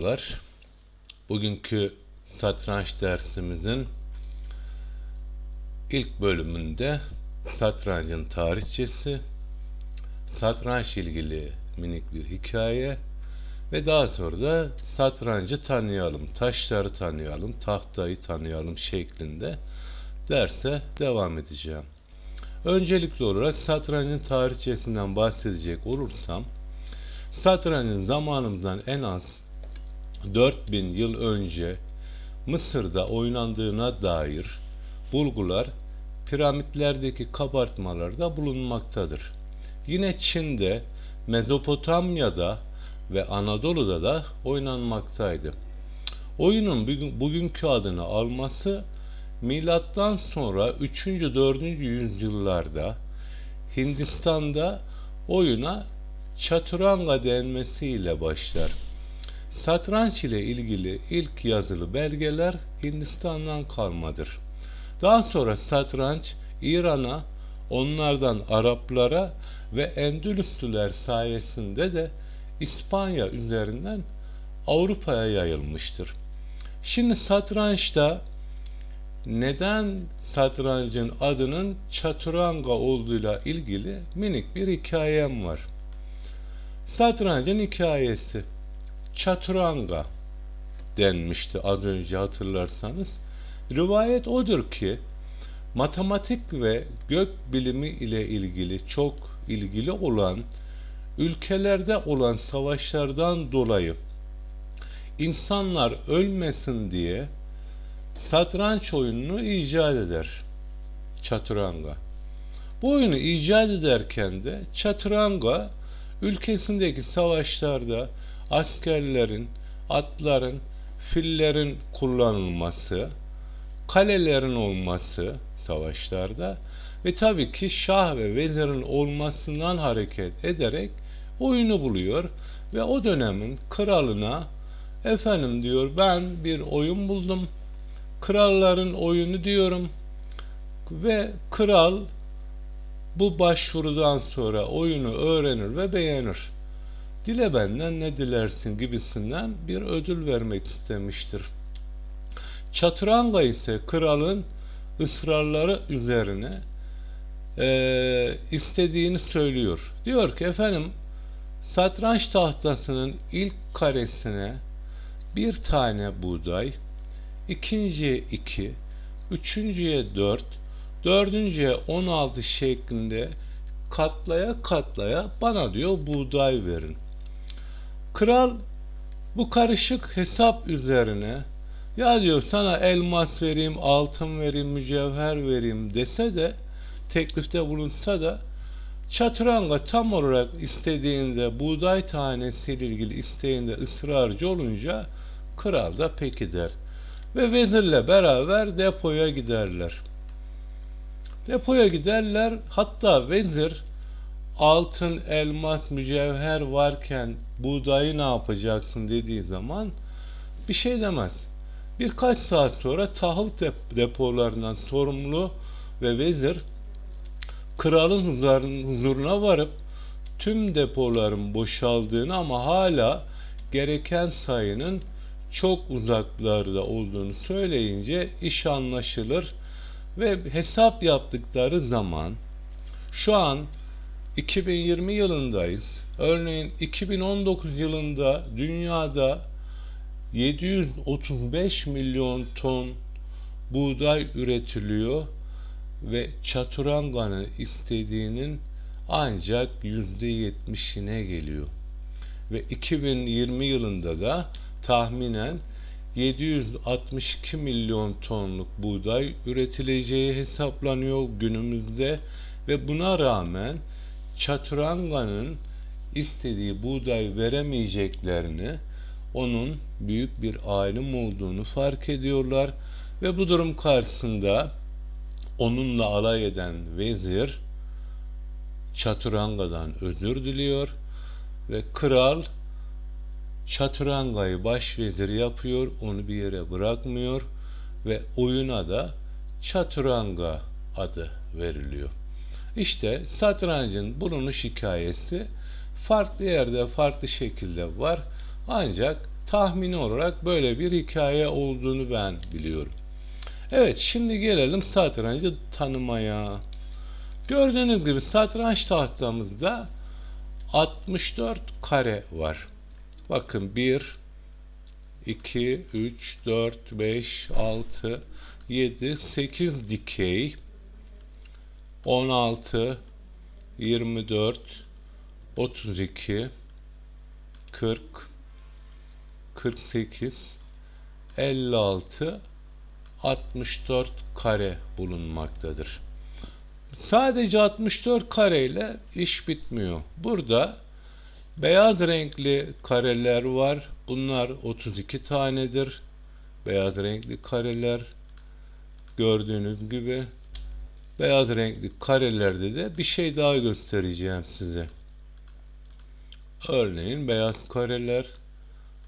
Merhabalar. Bugünkü satranç dersimizin ilk bölümünde satrancın tarihçesi, satranç ilgili minik bir hikaye ve daha sonra da satrancı tanıyalım, taşları tanıyalım, tahtayı tanıyalım şeklinde derse devam edeceğim. Öncelikli olarak satrancın tarihçesinden bahsedecek olursam, satrancın zamanımızdan en az 4000 yıl önce Mısır'da oynandığına dair bulgular piramitlerdeki kabartmalarda bulunmaktadır. Yine Çin'de, Mezopotamya'da ve Anadolu'da da oynanmaktaydı. Oyunun bugün, bugünkü adını alması milattan sonra 3. 4. yüzyıllarda Hindistan'da oyuna çaturanga denmesiyle başlar. Satranç ile ilgili ilk yazılı belgeler Hindistan'dan kalmadır. Daha sonra satranç İran'a, onlardan Araplara ve Endülüslüler sayesinde de İspanya üzerinden Avrupa'ya yayılmıştır. Şimdi satrançta neden satrancın adının çaturanga olduğuyla ilgili minik bir hikayem var. Satrancın hikayesi çaturanga denmişti az önce hatırlarsanız. Rivayet odur ki matematik ve gök bilimi ile ilgili çok ilgili olan ülkelerde olan savaşlardan dolayı insanlar ölmesin diye satranç oyununu icat eder. Çaturanga. Bu oyunu icat ederken de çaturanga ülkesindeki savaşlarda askerlerin, atların, fillerin kullanılması, kalelerin olması savaşlarda ve tabii ki şah ve vezirin olmasından hareket ederek oyunu buluyor ve o dönemin kralına efendim diyor ben bir oyun buldum. Kralların oyunu diyorum ve kral bu başvurudan sonra oyunu öğrenir ve beğenir dile benden ne dilersin gibisinden bir ödül vermek istemiştir. Çaturanga ise kralın ısrarları üzerine e, istediğini söylüyor. Diyor ki efendim satranç tahtasının ilk karesine bir tane buğday, ikinciye iki, üçüncüye dört, dördüncüye on altı şeklinde katlaya katlaya bana diyor buğday verin. Kral bu karışık hesap üzerine ya diyor sana elmas vereyim, altın vereyim, mücevher vereyim dese de teklifte bulunsa da Çaturanga tam olarak istediğinde buğday tanesiyle ilgili isteğinde ısrarcı olunca kral da peki der. Ve vezirle beraber depoya giderler. Depoya giderler hatta vezir altın, elmas, mücevher varken buğdayı ne yapacaksın dediği zaman bir şey demez. Birkaç saat sonra tahıl depolarından sorumlu ve vezir kralın huzuruna varıp tüm depoların boşaldığını ama hala gereken sayının çok uzaklarda olduğunu söyleyince iş anlaşılır ve hesap yaptıkları zaman şu an 2020 yılındayız. Örneğin 2019 yılında dünyada 735 milyon ton buğday üretiliyor ve Çaturanga'nın istediğinin ancak %70'ine geliyor. Ve 2020 yılında da tahminen 762 milyon tonluk buğday üretileceği hesaplanıyor günümüzde ve buna rağmen Çaturanga'nın istediği buğday veremeyeceklerini onun büyük bir alim olduğunu fark ediyorlar ve bu durum karşısında onunla alay eden vezir Çaturanga'dan özür diliyor ve kral Çaturanga'yı başvezir yapıyor, onu bir yere bırakmıyor ve oyuna da Çaturanga adı veriliyor. İşte satrancın bulunuş hikayesi farklı yerde farklı şekilde var. Ancak tahmini olarak böyle bir hikaye olduğunu ben biliyorum. Evet şimdi gelelim satrancı tanımaya. Gördüğünüz gibi satranç tahtamızda 64 kare var. Bakın 1, 2, 3, 4, 5, 6, 7, 8 dikey, 16, 24, 32, 40, 48, 56, 64 kare bulunmaktadır. Sadece 64 kareyle iş bitmiyor. Burada beyaz renkli kareler var. Bunlar 32 tanedir. Beyaz renkli kareler gördüğünüz gibi beyaz renkli karelerde de bir şey daha göstereceğim size. Örneğin beyaz kareler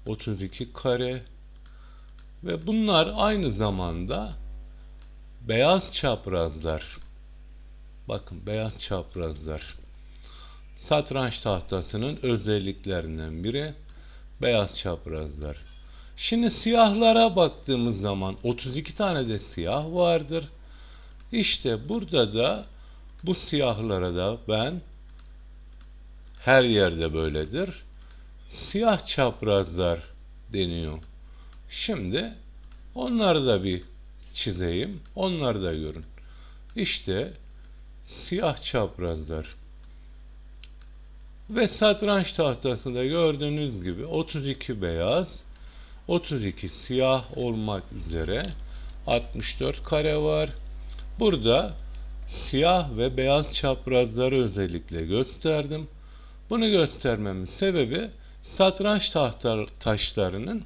32 kare ve bunlar aynı zamanda beyaz çaprazlar. Bakın beyaz çaprazlar. Satranç tahtasının özelliklerinden biri beyaz çaprazlar. Şimdi siyahlara baktığımız zaman 32 tane de siyah vardır. İşte burada da bu siyahlara da ben her yerde böyledir. Siyah çaprazlar deniyor. Şimdi onları da bir çizeyim. Onları da görün. İşte siyah çaprazlar. Ve satranç tahtasında gördüğünüz gibi 32 beyaz, 32 siyah olmak üzere 64 kare var. Burada siyah ve beyaz çaprazları özellikle gösterdim. Bunu göstermemin sebebi satranç tahta taşlarının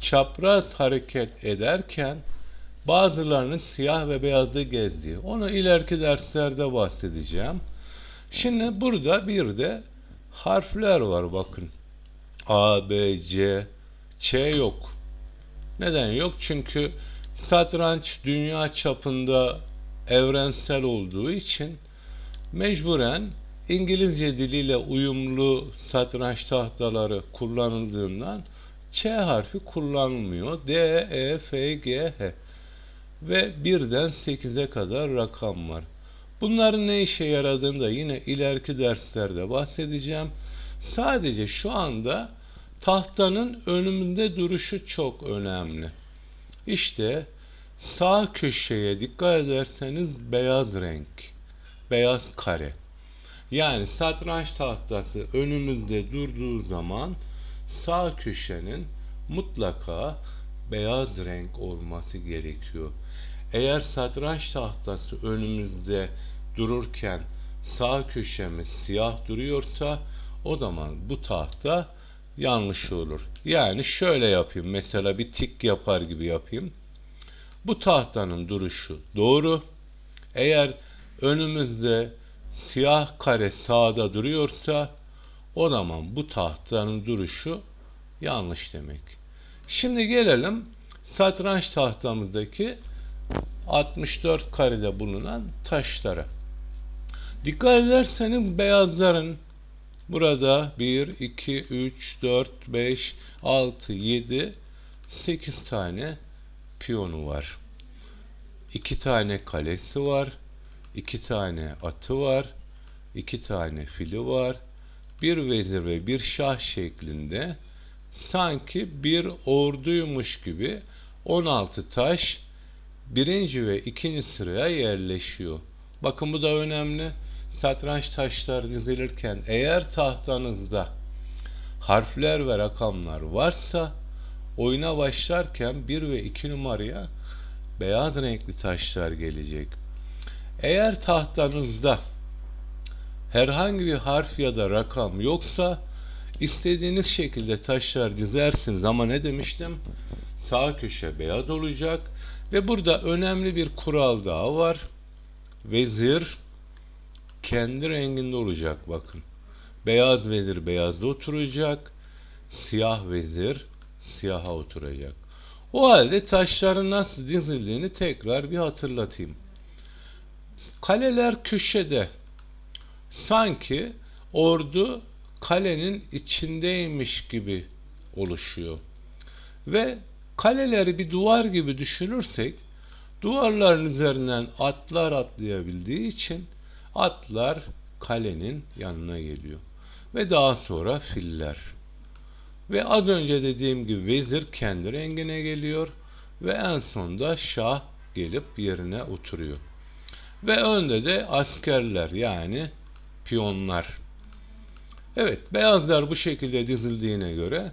çapraz hareket ederken bazılarının siyah ve beyazda gezdiği. Onu ileriki derslerde bahsedeceğim. Şimdi burada bir de harfler var bakın. A, B, C, Ç yok. Neden yok? Çünkü satranç dünya çapında evrensel olduğu için mecburen İngilizce diliyle uyumlu satranç tahtaları kullanıldığından Ç harfi kullanılmıyor. D, E, F, G, H ve birden 8'e kadar rakam var. Bunların ne işe yaradığını da yine ileriki derslerde bahsedeceğim. Sadece şu anda tahtanın önümünde duruşu çok önemli. İşte sağ köşeye dikkat ederseniz beyaz renk, beyaz kare. Yani satranç tahtası önümüzde durduğu zaman sağ köşenin mutlaka beyaz renk olması gerekiyor. Eğer satranç tahtası önümüzde dururken sağ köşemiz siyah duruyorsa o zaman bu tahta yanlış olur. Yani şöyle yapayım. Mesela bir tik yapar gibi yapayım. Bu tahtanın duruşu doğru. Eğer önümüzde siyah kare sağda duruyorsa o zaman bu tahtanın duruşu yanlış demek. Şimdi gelelim satranç tahtamızdaki 64 karede bulunan taşlara. Dikkat ederseniz beyazların burada 1, 2, 3, 4, 5, 6, 7, 8 tane piyonu var. 2 tane kalesi var. 2 tane atı var. 2 tane fili var. Bir vezir ve bir şah şeklinde sanki bir orduymuş gibi 16 taş birinci ve ikinci sıraya yerleşiyor. Bakın bu da önemli. Satranç taşlar dizilirken eğer tahtanızda harfler ve rakamlar varsa oyuna başlarken 1 ve 2 numaraya beyaz renkli taşlar gelecek. Eğer tahtanızda herhangi bir harf ya da rakam yoksa istediğiniz şekilde taşlar dizersiniz ama ne demiştim? Sağ köşe beyaz olacak ve burada önemli bir kural daha var. Vezir kendi renginde olacak bakın. Beyaz vezir beyazda oturacak. Siyah vezir siyaha oturacak. O halde taşların nasıl dizildiğini tekrar bir hatırlatayım. Kaleler köşede. Sanki ordu kalenin içindeymiş gibi oluşuyor. Ve kaleleri bir duvar gibi düşünürsek duvarların üzerinden atlar atlayabildiği için atlar kalenin yanına geliyor. Ve daha sonra filler. Ve az önce dediğim gibi vezir kendi rengine geliyor ve en sonunda şah gelip yerine oturuyor. Ve önde de askerler yani piyonlar. Evet beyazlar bu şekilde dizildiğine göre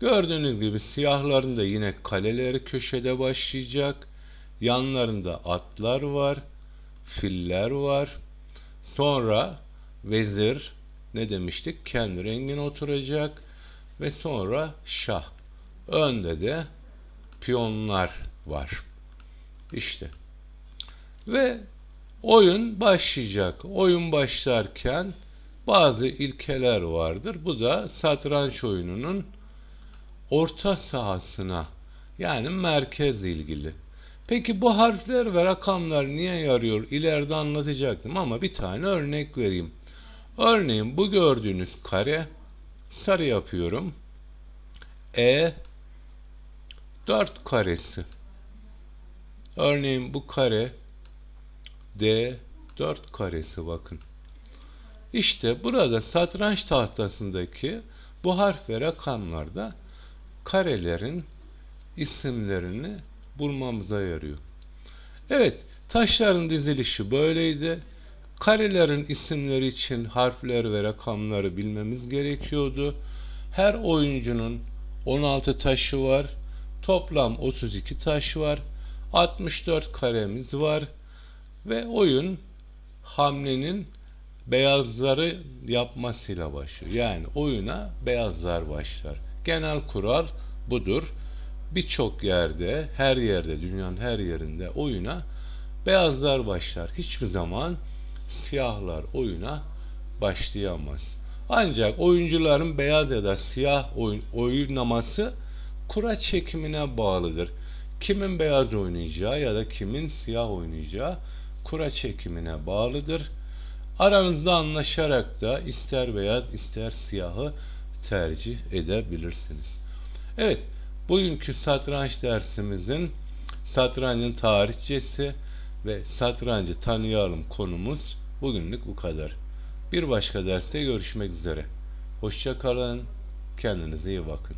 gördüğünüz gibi siyahların da yine kaleleri köşede başlayacak. Yanlarında atlar var, filler var. Sonra vezir ne demiştik? Kendi rengine oturacak ve sonra şah. Önde de piyonlar var. İşte. Ve oyun başlayacak. Oyun başlarken bazı ilkeler vardır. Bu da satranç oyununun orta sahasına yani merkezle ilgili. Peki bu harfler ve rakamlar niye yarıyor? İleride anlatacaktım ama bir tane örnek vereyim. Örneğin bu gördüğünüz kare sarı yapıyorum. E 4 karesi. Örneğin bu kare D 4 karesi bakın. İşte burada satranç tahtasındaki bu harf ve rakamlarda karelerin isimlerini bulmamıza yarıyor. Evet, taşların dizilişi böyleydi. Karelerin isimleri için harfler ve rakamları bilmemiz gerekiyordu. Her oyuncunun 16 taşı var. Toplam 32 taş var. 64 karemiz var. Ve oyun hamlenin beyazları yapmasıyla başlıyor. Yani oyuna beyazlar başlar. Genel kural budur. Birçok yerde, her yerde, dünyanın her yerinde oyuna beyazlar başlar. Hiçbir zaman siyahlar oyuna başlayamaz. Ancak oyuncuların beyaz ya da siyah oyun, oynaması kura çekimine bağlıdır. Kimin beyaz oynayacağı ya da kimin siyah oynayacağı kura çekimine bağlıdır. Aranızda anlaşarak da ister beyaz ister siyahı tercih edebilirsiniz. Evet, bugünkü satranç dersimizin satrancın tarihçesi ve satrancı tanıyalım konumuz bugünlük bu kadar. Bir başka derste görüşmek üzere. Hoşça kalın, kendinize iyi bakın.